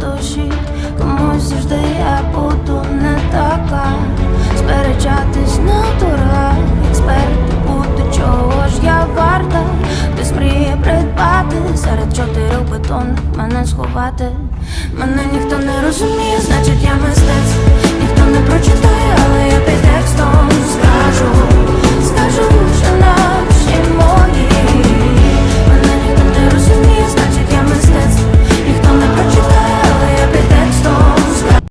душі, комусь завжди я буду не така, сперечатись на дура, експерти буду, чого ж я варта, без мрії придбати, серед чотирьох бетонних мене сховати, мене ніхто не розуміє, значить я.